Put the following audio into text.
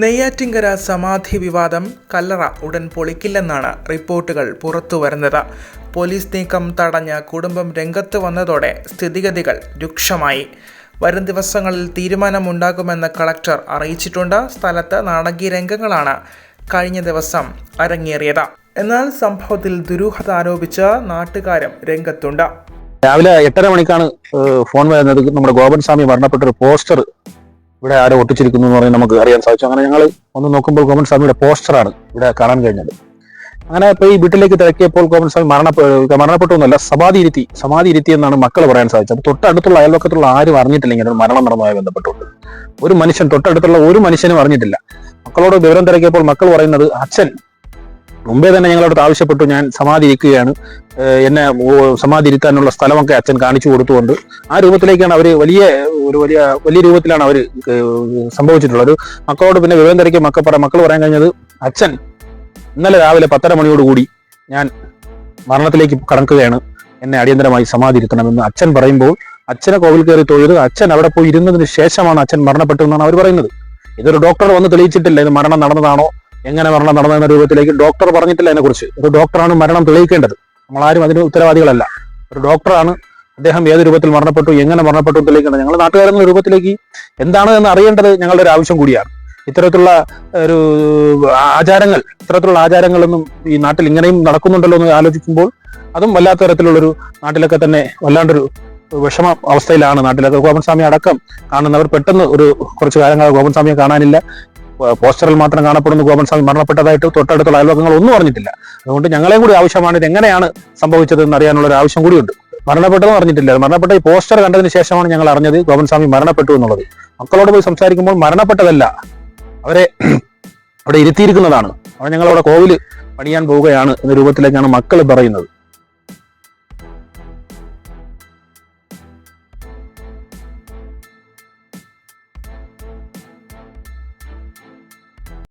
നെയ്യാറ്റിങ്കര സമാധി വിവാദം കല്ലറ ഉടൻ പൊളിക്കില്ലെന്നാണ് റിപ്പോർട്ടുകൾ പുറത്തുവരുന്നത് പോലീസ് നീക്കം തടഞ്ഞ കുടുംബം രംഗത്ത് വന്നതോടെ സ്ഥിതിഗതികൾ രൂക്ഷമായി. വരും ദിവസങ്ങളിൽ തീരുമാനമുണ്ടാകുമെന്ന് കളക്ടർ അറിയിച്ചിട്ടുണ്ട്. സ്ഥലത്ത് നാടകീയ രംഗങ്ങളാണ് കഴിഞ്ഞ ദിവസം അരങ്ങേറിയത്. എന്നാൽ സംഭവത്തിൽ ദുരൂഹത ആരോപിച്ച് നാട്ടുകാരും രംഗത്തുണ്ട്. രാവിലെ എട്ടര മണിക്കാണ് ഫോൺ വരുന്നത്. നമ്മുടെ ഗോപൻ സ്വാമി മരണപ്പെട്ട ഒരു പോസ്റ്റർ ഇവിടെ ആരോ ഒട്ടിച്ചിരിക്കുന്നു എന്ന് പറഞ്ഞ് നമുക്ക് അറിയാൻ സാധിച്ചു. അങ്ങനെ ഞങ്ങൾ ഒന്ന് നോക്കുമ്പോൾ ഗോപൻ സ്വാമിയുടെ പോസ്റ്ററാണ് ഇവിടെ കാണാൻ കഴിഞ്ഞത്. അങ്ങനെ ഇപ്പൊ ഈ വീട്ടിലേക്ക് തിരക്കിയപ്പോൾ ഗോപൻ സ്വാമി മരണപ്പെ മരണപ്പെട്ടു എന്നല്ല സമാധി ഇരുത്തി സമാധി ഇരുത്തി എന്നാണ് മക്കൾ പറയാൻ സാധിച്ചത്. തൊട്ടടുത്തുള്ള അയൽവക്കത്തുള്ള ആരും അറിഞ്ഞിട്ടില്ല ഇങ്ങനെ മരണം നടന്നതുമായി ബന്ധപ്പെട്ടുകൊണ്ട്. ഒരു മനുഷ്യൻ തൊട്ടടുത്തുള്ള ഒരു മനുഷ്യനും അറിഞ്ഞിട്ടില്ല. മക്കളോട് വിവരം തിരക്കിയപ്പോൾ മക്കൾ പറയുന്നത് അച്ഛൻ മുമ്പേ തന്നെ ഞങ്ങളോട് ആവശ്യപ്പെട്ടു. ഞാൻ സമാധി ഇരിക്കുകയാണ് എന്നെ സമാധി ഇരുത്താനുള്ള സ്ഥലമൊക്കെ അച്ഛൻ കാണിച്ചു കൊടുത്തുകൊണ്ട് ആ രൂപത്തിലേക്കാണ് അവർ വലിയ ഒരു വലിയ വലിയ രൂപത്തിലാണ് അവർ സംഭവിച്ചിട്ടുള്ളത്. ഒരു മക്കളോട് പിന്നെ വിവരം തിരക്കിയ മക്കൾ മക്കൾ പറയാൻ കഴിഞ്ഞത് അച്ഛൻ ഇന്നലെ രാവിലെ പത്തര മണിയോടുകൂടി ഞാൻ മരണത്തിലേക്ക് കടക്കുകയാണ്. എന്നെ അടിയന്തരമായി സമാധി ഇരുത്തണമെന്ന് അച്ഛൻ പറയുമ്പോൾ അച്ഛനെ കോവിൽ കയറി തൊഴുത് അച്ഛൻ അവിടെ പോയി ഇരുന്നതിന് ശേഷമാണ് അച്ഛൻ മരണപ്പെട്ടതെന്നാണ് അവർ പറയുന്നത്. ഇതൊരു ഡോക്ടർ വന്ന് തെളിയിച്ചിട്ടില്ല ഇത് മരണം നടന്നതാണോ എങ്ങനെ മരണം നടന്നെന്ന രൂപത്തിലേക്ക് ഡോക്ടർ പറഞ്ഞിട്ടില്ല അതിനെക്കുറിച്ച്. ഒരു ഡോക്ടറാണ് മരണം തെളിയിക്കേണ്ടത്. നമ്മളാരും അതിന് ഉത്തരവാദികളല്ല. ഒരു ഡോക്ടറാണ് അദ്ദേഹം ഏത് രൂപത്തിൽ മരണപ്പെട്ടു എങ്ങനെ മരണപ്പെട്ടു തെളിയിക്കേണ്ടത്. ഞങ്ങൾ നാട്ടുകാരെന്ന രൂപത്തിലേക്ക് എന്താണ് എന്ന് അറിയേണ്ടത് ഞങ്ങളുടെ ഒരു ആവശ്യം കൂടിയാണ്. ഇത്തരത്തിലുള്ള ഒരു ആചാരങ്ങൾ ഇത്തരത്തിലുള്ള ആചാരങ്ങളൊന്നും ഈ നാട്ടിൽ ഇങ്ങനെയും നടക്കുന്നുണ്ടല്ലോ എന്ന് ആലോചിക്കുമ്പോൾ അതും വല്ലാത്ത തരത്തിലുള്ളൊരു നാട്ടിലൊക്കെ തന്നെ വല്ലാണ്ടൊരു വിഷമ അവസ്ഥയിലാണ് നാട്ടിലൊക്കെ. ഗോപൻസ്വാമി അടക്കം കാണുന്നവർ പെട്ടെന്ന് ഒരു കുറച്ച് കാലങ്ങൾ ഗോപൻസ്വാമിയെ കാണാനില്ല. പോസ്റ്ററിൽ മാത്രം കാണപ്പെടുന്ന ഗോപൻ സ്വാമി മരണപ്പെട്ടതായിട്ട് തൊട്ടടുത്തുള്ള അയൽവക്കങ്ങൾ ഒന്നും അറിഞ്ഞിട്ടില്ല. അതുകൊണ്ട് ഞങ്ങളെയും കൂടി ആവശ്യമാണ് ഇത് എങ്ങനെയാണ് സംഭവിച്ചതെന്ന് അറിയാനുള്ള ഒരു ആവശ്യം കൂടിയുണ്ട്. മരണപ്പെട്ടതെന്ന് അറിഞ്ഞിട്ടില്ല. മരണപ്പെട്ട ഈ പോസ്റ്റർ കണ്ടതിന് ശേഷമാണ് ഞങ്ങൾ അറിഞ്ഞത് ഗോപൻ സ്വാമി മരണപ്പെട്ടു എന്നുള്ളത്. മക്കളോട് പോയി സംസാരിക്കുമ്പോൾ മരണപ്പെട്ടതല്ല. അവരെ അവിടെ ഇരുത്തിയിരിക്കുന്നതാണ്. അവിടെ ഞങ്ങളവിടെ കോവിൽ പണിയാൻ പോവുകയാണ് എന്ന രൂപത്തിലേക്കാണ് മക്കൾ പറയുന്നത്.